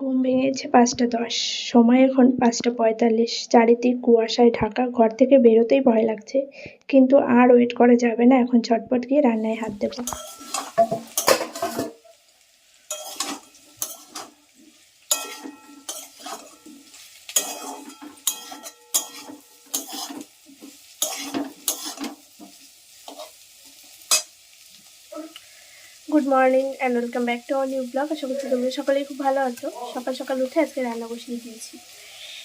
ঘুম ভেঙেছে পাঁচটা দশ। সময় এখন পাঁচটা পঁয়তাল্লিশ। চারিদিক কুয়াশায় ঢাকা ঘর থেকে বেরোতেই ভয় লাগছে। কিন্তু আর ওয়েট করা যাবে না, এখন ছটপট গিয়ে রান্নায় হাত দেবো। Good morning and welcome back to our new blog আশা করছি তোমরা সকলেই খুব ভালো আছো। সকাল সকাল উঠে আজকে রান্না বসিয়ে দিয়েছি।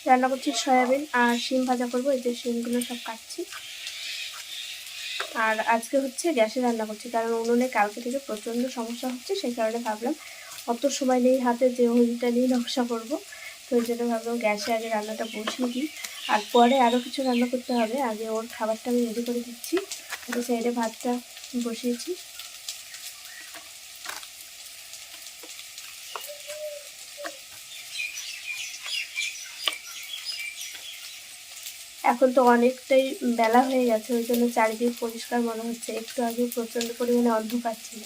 রান্না করছি সয়াবিন আর শিম ভাজা করব, এই যে শিমগুলো সব কাটছি। আর আজকে হচ্ছে গ্যাসে রান্না করছি, কারণ উনুনে কালকে থেকে প্রচণ্ড সমস্যা হচ্ছে, সেই কারণে ভাবলাম অত সময় নেই হাতে যে হলুদটা নিয়ে নকশা করব। তো ওই জন্য ভাবলাম গ্যাসে আগে রান্নাটা বসিয়ে দিই। আর পরে আরও কিছু রান্না করতে হবে। আগে ওর খাবারটা আমি রেডি করে দিচ্ছি। সাইডে ভাতটা বসিয়েছি। এখন তো অনেকটাই বেলা হয়ে গেছে, ওই জন্য চারিদিক পরিষ্কার মনে হচ্ছে। একটু আগে প্রচণ্ড পরিমাণে অন্ধকার ছিল।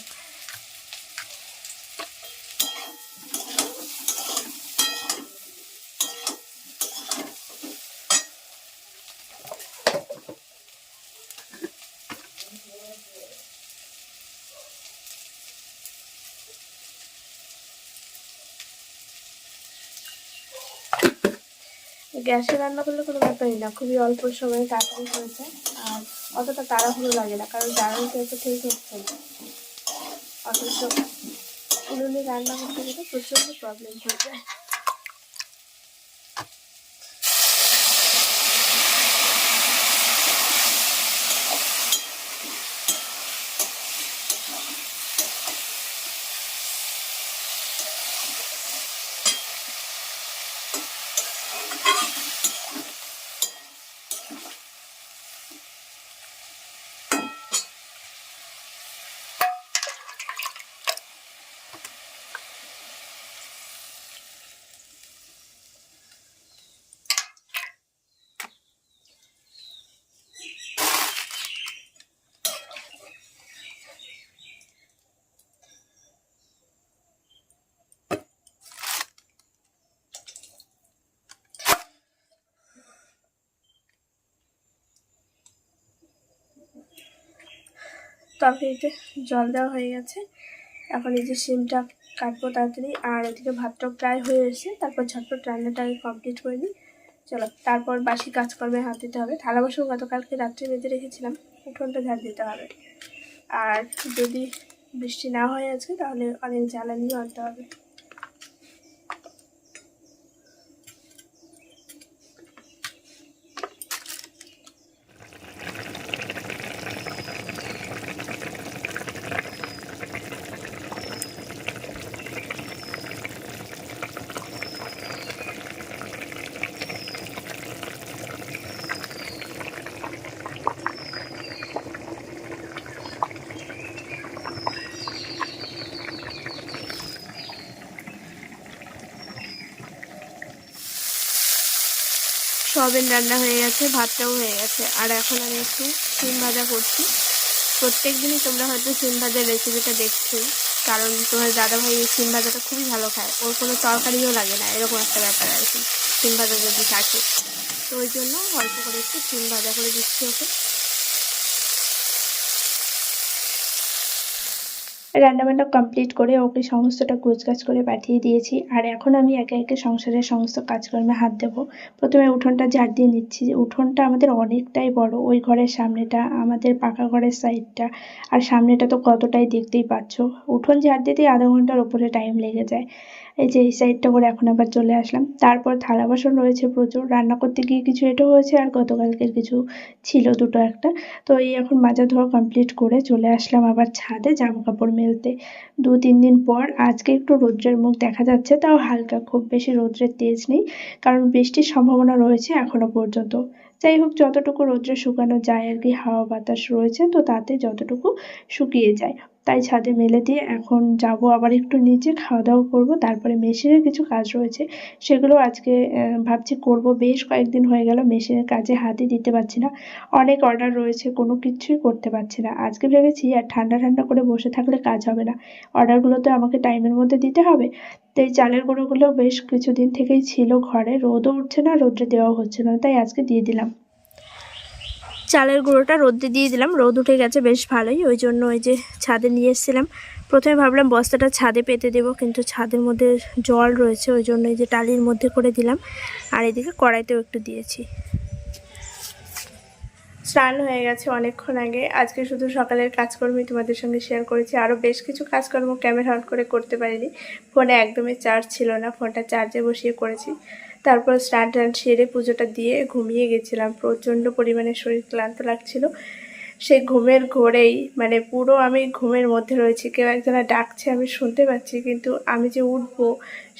গ্যাসে রান্না করলে কোনো ব্যাপারই না। খুবই অল্প সময়ে তাড়াতাড়ি হয়েছে আর অতটা তাড়াহুড়ো লাগে না, কারণ দারুণ তো ঠিক হচ্ছে না অথচ উনুনে রান্না করতে গেলে প্রচণ্ড প্রবলেম হয়ে যায়। তরকারিতে জল দেওয়া হয়ে গেছে। এখন এই যে সিমটা কাটবো তাড়াতাড়ি। আর এদিকে ভাতটা প্রায় হয়ে এসেছে। তারপর ঝটপট রান্নাটা আমি কমপ্লিট করে নিই। চলো, তারপর বাসি কাজকর্মে হাত দিতে হবে। থালা বাসন গতকালকে রাত্রে বেঁধে রেখেছিলাম। উঠোনটা ঝাড় দিতে হবে। আর যদি বৃষ্টি না হয়ে আজকে, তাহলে অনেক জ্বালানিও আনতে হবে। সয়াবিন রান্না হয়ে গেছে, ভাতটাও হয়ে গেছে। আর এখন আমি একটু সিম ভাজা করছি। প্রত্যেক দিনই তোমরা হয়তো সিম ভাজার রেসিপিটা দেখছোই, কারণ তোমার দাদাভাই এই সিম ভাজাটা খুবই ভালো খায়। ওর কোনো তরকারিও লাগে না, এরকম একটা ব্যাপার আর কি সিম ভাজা যদি থাকে। তো ওই জন্য অল্প করে একটু সিম ভাজা করে দিচ্ছি ওকে। রান্নাবান্না কমপ্লিট করে ওকে সমস্তটা গোছগাছ করে পাঠিয়ে দিয়েছি। আর এখন আমি একে একে সংসারের সমস্ত কাজকর্মে হাত দেবো। প্রথমে উঠোনটা ঝাড় দিয়ে নিচ্ছি। উঠোনটা আমাদের অনেকটাই বড়। ওই ঘরের সামনেটা, আমাদের পাকা ঘরের সাইডটা আর সামনেটা তো কতটাই দেখতেই পাচ্ছ। উঠোন ঝাড় দিতেই আধা ঘণ্টার ওপরে টাইম লেগে যায়। এই যে এই সাইডটা করে এখন আবার চলে আসলাম। তারপর থালা বাসন রয়েছে প্রচুর, রান্না করতে গিয়ে কিছু এটা হয়েছে আর গতকালকের কিছু ছিল দুটো একটা। তো এই এখন মাজা ধোয়া কমপ্লিট করে চলে আসলাম আবার ছাদে জামা কাপড় মেলতে। দু তিন দিন পর আজকে একটু রৌদ্রের মুখ দেখা যাচ্ছে, তাও হালকা, খুব বেশি রৌদ্রের তেজ নেই কারণ বৃষ্টির সম্ভাবনা রয়েছে এখনও পর্যন্ত। যাই হোক, যতটুকু রৌদ্রে শুকানো যায় আর কি, হাওয়া বাতাস রয়েছে, তো তাতে যতটুকু শুকিয়ে যায়। তাই ছাদে মেলে দিয়ে এখন যাব, আবার একটু নিচে খাওয়া দাওয়া করব, তারপরে মেশিনের কিছু কাজ রয়েছে, সেগুলো আজকে ভাবছি করব, বেশ কয়েকদিন হয়ে গেল মেশিনের কাজে হাতই দিতে পারছি না, অনেক অর্ডার রয়েছে, কোনো কিছুই করতে পারছি না, আজকে ভেবেছি আর ঠান্ডা ঠান্ডা করে বসে থাকলে কাজ হবে না অর্ডারগুলো তো আমাকে টাইমের মধ্যে দিতে হবে, তাই চালের গুঁড়োগুলো বেশ কিছুদিন থেকেই ছিল ঘরে, রোদও উঠছে না, রোদ্রে দেওয়াও হচ্ছে না, তাই আজকে দিয়ে দিলাম। চালের গুঁড়োটা রোদ্রে দিয়ে দিলাম। রোদ উঠে গেছে বেশ ভালোই, ওই জন্য ওই যে ছাদে নিয়ে এসেছিলাম। প্রথমে ভাবলাম বস্তাটা ছাদে পেতে দেবো, কিন্তু ছাদের মধ্যে জল রয়েছে, ওই জন্য এই যে টালির মধ্যে করে দিলাম। আর এদিকে কড়াইতেও একটু দিয়েছি। স্নান হয়ে গেছে অনেকক্ষণ আগে। আজকে শুধু সকালের কাজকর্মই তোমাদের সঙ্গে শেয়ার করেছি। আরও বেশ কিছু কাজকর্ম ক্যামেরা অন করে করতে পারিনি। ফোনে একদমই চার্জ ছিল না, ফোনটা চার্জে বসিয়ে করেছি। তারপর স্নান টান সেরে পুজোটা দিয়ে ঘুমিয়ে গেছিলাম। প্রচণ্ড পরিমাণে শরীর ক্লান্ত লাগছিল। সেই ঘুমের ঘোরেই মানে পুরো আমি ঘুমের মধ্যে রয়েছি, কেউ একজনা ডাকছে, আমি শুনতে পাচ্ছি, কিন্তু আমি যে উঠবো,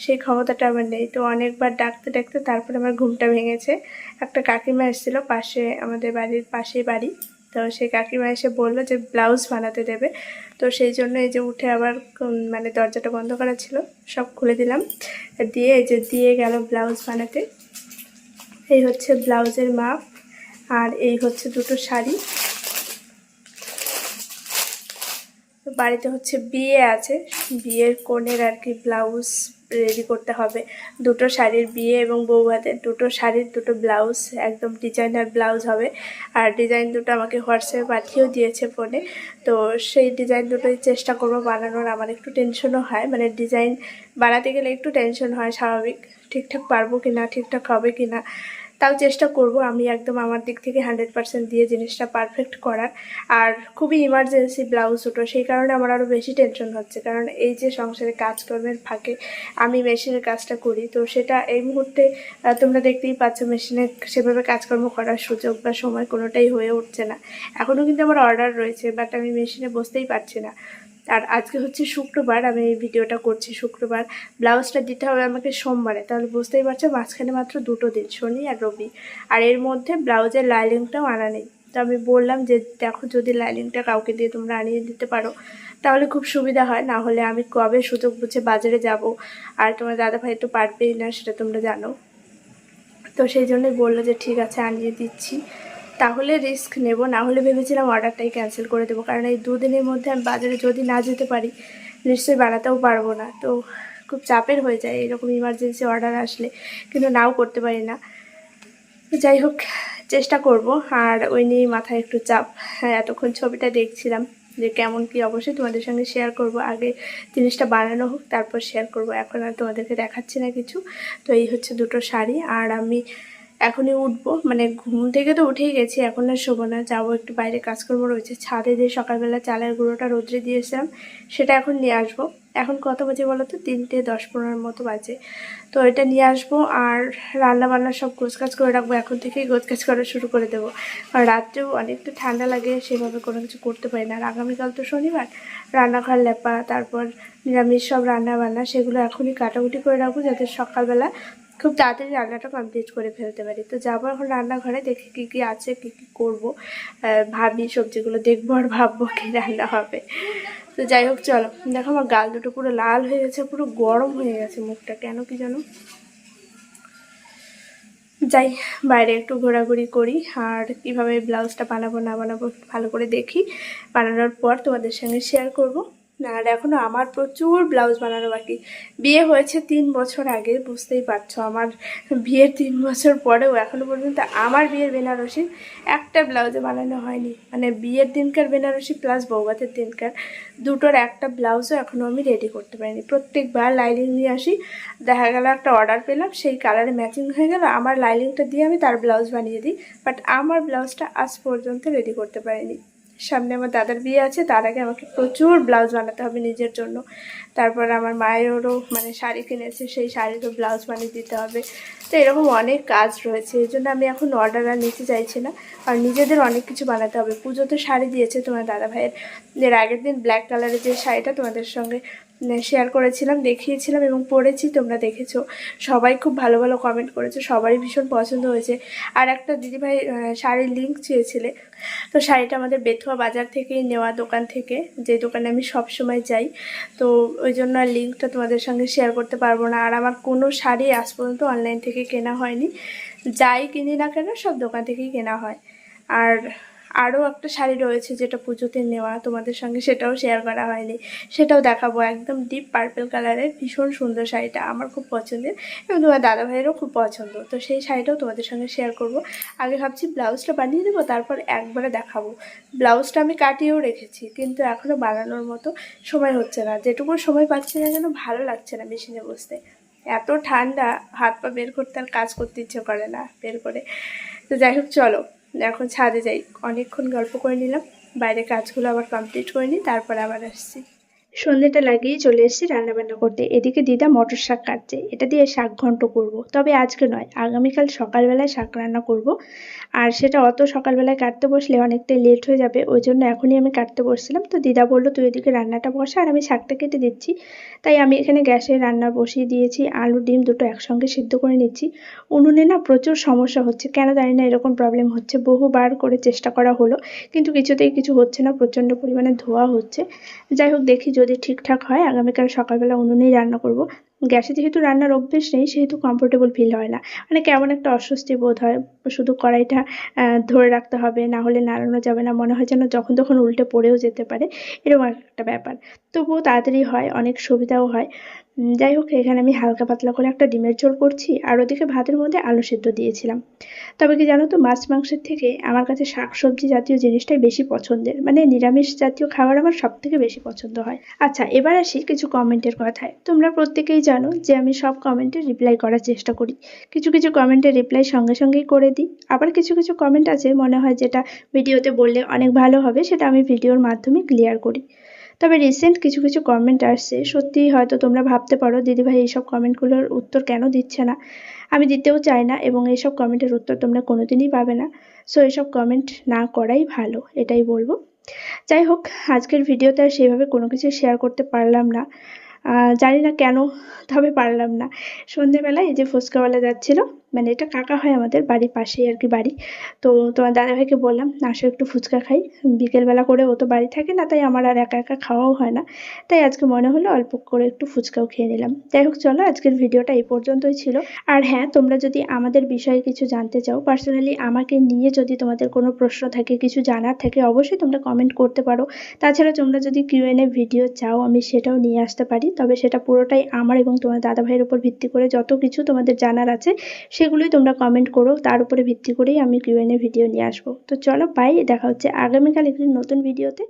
সেই ক্ষমতাটা আমার নেই। তো অনেকবার ডাকতে ডাকতে তারপরে আমার ঘুমটা ভেঙেছে। একটা কাকিমা এসেছিল পাশে, আমাদের বাড়ির পাশেই বাড়ি। তো সেই কাকিমা এসে বলল যে ব্লাউজ বানাতে দেবে। তো সেই জন্য এই যে উঠে আবার মানে দরজাটা বন্ধ করা ছিল, সব খুলে দিলাম। দিয়ে এই যে দিয়ে গেল ব্লাউজ বানাতে। এই হচ্ছে ব্লাউজের মাপ, আর এই হচ্ছে দুটো শাড়ি। বাড়িতে হচ্ছে বিয়ে আছে, বিয়ের কোণের আর কি ব্লাউজ রেডি করতে হবে। দুটো শাড়ির বিয়ে এবং বউ হাতের দুটো শাড়ির দুটো ব্লাউজ, একদম ডিজাইনার ব্লাউজ হবে। আর ডিজাইন দুটো আমাকে হোয়াটসঅ্যাপে পাঠিয়েও দিয়েছে ফোনে। তো সেই ডিজাইন দুটোই চেষ্টা করব বানানোর। আমার একটু টেনশনও হয়। মানে ডিজাইন বানাতে গেলে একটু টেনশন হয়, স্বাভাবিক ঠিকঠাক পারব কি না ঠিকঠাক হবে কি না তাও চেষ্টা করব। আমি একদম আমার দিক থেকে হান্ড্রেড পার্সেন্ট দিয়ে জিনিসটা পারফেক্ট করার। আর খুবই ইমার্জেন্সি ব্লাউজ দুটো, সেই কারণে আমার আরও বেশি টেনশন হচ্ছে। কারণ এই যে সংসারে কাজকর্মের ফাঁকে আমি মেশিনের কাজটা করি, তো সেটা এই মুহূর্তে তোমরা দেখতেই পাচ্ছ মেশিনে সেভাবে কাজকর্ম করার সুযোগ বা সময় কোনোটাই হয়ে উঠছে না। এখনও কিন্তু আমার অর্ডার রয়েছে বাট আমি মেশিনে বসতেই পারছি না। আর আজকে হচ্ছে শুক্রবার, আমি এই ভিডিওটা করছি শুক্রবার। ব্লাউজটা দিতে হবে আমাকে সোমবারে, তাহলে বুঝতেই পারছ মাঝখানে মাত্র দুটো দিন, শনি আর রবি। আর এর মধ্যে ব্লাউজের লাইলিংটাও আনা নেই। তো আমি বললাম যে, দেখো যদি লাইলিংটা কাউকে দিয়ে তোমরা আনিয়ে দিতে পারো, তাহলে খুব সুবিধা হয়। না হলে আমি কবে সুযোগ বুঝে বাজারে যাব, আর তোমার দাদাভাই তো পারবেই না, সেটা তোমরা জানো। তো সেই জন্যই বলল যে, ঠিক আছে, আনিয়ে দিচ্ছি। তাহলে রিস্ক নেব, না হলে ভেবেছিলাম অর্ডারটাই ক্যান্সেল করে দেবো। কারণ এই দুদিনের মধ্যে আমি বাজারে যদি না যেতে পারি, নিশ্চয়ই বানাতেও পারব না। তো খুব চাপের হয়ে যায় এরকম ইমার্জেন্সি অর্ডার আসলে, কিন্তু নাও করতে পারি না। যাই হোক, চেষ্টা করব। আর ওই নিয়েই মাথায় একটু চাপ। হ্যাঁ এতক্ষণ ছবিটা দেখছিলাম যে কেমন কি অবশ্যই তোমাদের সঙ্গে শেয়ার করব। আগে জিনিসটা বানানো হোক, তারপর শেয়ার করব। এখন আর তোমাদেরকে দেখাচ্ছি না কিছু। তো এই হচ্ছে দুটো শাড়ি। আর আমি এখনই উঠবো। মানে ঘুম থেকে তো উঠেই গেছি, এখন আর শোবো না, যাব একটু বাইরে কাজকর্ম রয়েছে ছাদে যে সকালবেলা চালের গুঁড়োটা রোদ্রে দিয়েছিলাম, সেটা এখন নিয়ে আসব। এখন কত বাজে বলো তো? তিনটে দশ পনেরোর মতো বাজে। তো এটা নিয়ে আসব আর রান্না বান্না সব গোছকাজ করে রাখব। এখন থেকেই গোছকাজ করা শুরু করে দেবো। আর রাত্রেও অনেকটা ঠান্ডা লাগে, সেভাবে কোনো কিছু করতে পারি না। আর আগামীকাল তো শনিবার, রান্নাঘর লেপা, তারপর নিরামিষ সব রান্না বান্না সেগুলো এখনই কাটাকুটি করে রাখব যাতে সকালবেলা খুব তাড়াতাড়ি রান্নাটা কমপ্লিট করে ফেলতে পারি। তো যাব এখন রান্নাঘরে, দেখি কী কী আছে, কী কী করব। ভাবি সবজিগুলো দেখব আর ভাববো কী রান্না হবে। তো যাই হোক, চলো। দেখো আমার গাল দুটো পুরো লাল হয়ে গেছে, পুরো গরম হয়ে গেছে মুখটা। কেন কি জানো? যাই, বাইরে একটু ঘোরাঘুরি করি আর কীভাবে ব্লাউজটা বানাবো না বানাবো ভালো করে দেখি। বানানোর পর তোমাদের সঙ্গে শেয়ার করব। আর এখনও আমার প্রচুর ব্লাউজ বানানো বাকি। বিয়ে হয়েছে তিন বছর আগে, বুঝতেই পারছ। আমার বিয়ের তিন বছর পরেও এখনও পর্যন্ত আমার বিয়ের বেনারসি একটা ব্লাউজে বানানো হয়নি। মানে বিয়ের দিনকার বেনারসি প্লাস বৌভাতের দিনকার দুটোর একটা ব্লাউজও এখনও আমি রেডি করতে পারিনি। প্রত্যেকবার লাইলিং নিয়ে আসি, দেখা গেল একটা অর্ডার পেলাম, সেই কালারে ম্যাচিং হয়ে গেল, আমার লাইলিংটা দিয়ে আমি তার ব্লাউজ বানিয়ে দিই বাট আমার ব্লাউজটা আজ পর্যন্ত রেডি করতে পারিনি। সামনে আমার দাদার বিয়ে আছে, তার আগে আমাকে প্রচুর ব্লাউজ বানাতে হবে নিজের জন্য। তারপর আমার মায়েরও মানে শাড়ি কিনেছে, সেই শাড়িরও ব্লাউজ বানিয়ে দিতে হবে। তো এরকম অনেক কাজ রয়েছে, এই জন্য আমি এখন অর্ডার আর নিতে চাইছি না। আর নিজেদের অনেক কিছু বানাতে হবে। পুজোতে শাড়ি দিয়েছে তোমার দাদা ভাইয়ের এর আগের দিন ব্ল্যাক কালারের যে শাড়িটা তোমাদের সঙ্গে শেয়ার করেছিলাম, দেখিয়েছিলাম এবং পড়েছি, তোমরা দেখেছ। সবাই খুব ভালো ভালো কমেন্ট করেছ, সবারই ভীষণ পছন্দ হয়েছে। আর একটা দিদিভাই শাড়ির লিঙ্ক চেয়েছিলে। তো শাড়িটা আমাদের বেথুয়া বাজার থেকেই নেওয়া দোকান থেকে, যে দোকানে আমি সব সময় যাই। তো ওই জন্য আর লিঙ্কটা তোমাদের সঙ্গে শেয়ার করতে পারব না। আর আমার কোনো শাড়ি আজ পর্যন্ত অনলাইন থেকে কেনা হয়নি। যাই কিনি না কেন, সব দোকান থেকেই কেনা হয়। আর আরও একটা শাড়ি রয়েছে যেটা পুজোতে নেওয়া, তোমাদের সঙ্গে সেটাও শেয়ার করা হয়নি। সেটাও দেখাবো, একদম ডিপ পার্পেল কালারের ভীষণ সুন্দর শাড়িটা আমার খুব পছন্দের এবং তোমার দাদা ভাইয়েরও খুব পছন্দ। তো সেই শাড়িটাও তোমাদের সঙ্গে শেয়ার করব। আগে ভাবছি ব্লাউজটা বানিয়ে দেবো, তারপর একবারে দেখাবো। ব্লাউজটা আমি কাটিয়েও রেখেছি, কিন্তু এখনও বানানোর মতো সময় হচ্ছে না। যেটুকু সময় পাচ্ছি না যেন ভালো লাগছে না মেশিনে বসতে। এত ঠান্ডা, হাত পা বের করতে আর কাজ করতে ইচ্ছে করে না বের করে। তো যাই হোক, চলো। এখন ছাদে যাই। অনেকক্ষণ গল্প করে নিলাম বাইরে কাজগুলো আবার কমপ্লিট করে নিই, তারপর আবার আসছি। সন্ধ্যেটা লাগিয়ে চলে এসেছি রান্নাবান্না করতে। এদিকে দিদা মটর শাক কাটছে। এটা দিয়ে শাক ঘন্ট করব। তবে আজকে নয়, আগামীকাল সকালবেলায় শাক রান্না করব। আর সেটা অত সকালবেলায় কাটতে বসলে অনেকটাই লেট হয়ে যাবে, ওই জন্য এখনই আমি কাটতে বসছিলাম। তো দিদা বলল, তুই এদিকে রান্নাটা বসা, আর আমি শাকটা কেটে দিচ্ছি। তাই আমি এখানে গ্যাসে রান্না বসিয়ে দিয়েছি, আলু, ডিম দুটো একসঙ্গে সিদ্ধ করে নিচ্ছি। উনুনে না প্রচুর সমস্যা হচ্ছে, কেন জানি না এরকম প্রবলেম হচ্ছে। বহুবার করে চেষ্টা করা হলো, কিন্তু কিছুতেই কিছু হচ্ছে না, প্রচণ্ড পরিমাণে ধোয়া হচ্ছে। যাই হোক, দেখি যদি ঠিকঠাক হয় আগামীকাল সকালবেলা উনুনেই রান্না করব। গ্যাসে যেহেতু রান্নার অভ্যেস নেই, সেহেতু কমফোর্টেবল ফিল হয় না। মানে কেমন একটা অস্বস্তি বোধ হয়, শুধু কড়াইটা ধরে রাখতে হবে, না হলে নাড়ানো যাবে না, মনে হয় যেন যখন তখন উল্টে পড়েও যেতে পারে, এরকম একটা ব্যাপার। তবুও তাড়াতাড়ি হয়, অনেক সুবিধাও হয়। যাই হোক, এখানে আমি হালকা পাতলা করে একটা ডিমের ঝোল করছি, আর ওদিকে ভাতের মধ্যে আলু সেদ্ধ দিয়েছিলাম। তবে কি জানো তো, মাছ মাংসের থেকে আমার কাছে শাক সবজি জাতীয় জিনিসটাই বেশি পছন্দের। মানে নিরামিষ জাতীয় খাবার আমার সব থেকে বেশি পছন্দ হয়। আচ্ছা এবার আসি কিছু কমেন্টের কথায়। তোমরা প্রত্যেকেই জানো যে আমি সব কমেন্টে রিপ্লাই করার চেষ্টা করি। কিছু কিছু কমেন্টে রিপ্লাই সঙ্গে, সঙ্গেই করে দিই। আবার কিছু কিছু কমেন্ট আছে মনে হয় যেটা ভিডিওতে বললে অনেক ভালো হবে, সেটা আমি ভিডিওর মাধ্যমে ক্লিয়ার করি। তবে রিসেন্ট কিছু কিছু কমেন্ট আসছে। সত্যিই হয়তো তোমরা ভাবতে পারো, দিদিভাই এইসব কমেন্টগুলোর উত্তর কেন দিচ্ছে না? আমি দিতেও চাই না এবং এইসব কমেন্টের উত্তর তোমরা কোনোদিনই পাবে না। সো এসব কমেন্ট না করাই ভালো, এটাই বলব। যাই হোক, আজকের ভিডিওতে আর সেভাবে কোনো কিছু শেয়ার করতে পারলাম না। জানি না কেন তবে পারলাম না। সন্ধেবেলায় এই যে ফুচকাওয়ালা যাচ্ছিল মানে এটা কাকা হয় আমাদের বাড়ির পাশেই আর কি বাড়ি। তো তোমার দাদাভাইকে বললাম, আসো একটু ফুচকা খাই। বিকেলবেলা করে ও তো বাড়ি থাকে না, তাই আমার আর একা একা খাওয়াও হয় না। তাই আজকে মনে হলো অল্প করে একটু ফুচকাও খেয়ে নিলাম। যাই হোক, চলো আজকের ভিডিওটা এই পর্যন্তই ছিল। আর হ্যাঁ তোমরা যদি আমাদের বিষয়ে কিছু জানতে চাও পার্সোনালি আমাকে নিয়ে যদি তোমাদের কোনো প্রশ্ন থাকে, কিছু জানার থাকে, অবশ্যই তোমরা কমেন্ট করতে পারো। তাছাড়া তোমরা যদি কিউএনএ ভিডিও চাও, আমি সেটাও নিয়ে আসতে পারি। তবে সেটা পুরোটাই আমার এবং তোমার দাদা ভাইয়ের উপর ভিত্তি করে যত কিছু তোমাদের জানার আছে সেগুলোই তোমরা কমেন্ট করো। তার উপরে ভিত্তি করেই আমি কিউএনএ ভিডিও নিয়ে আসব। তো চলো বাই দেখা হচ্ছে আগামীকাল একটি নতুন ভিডিওতে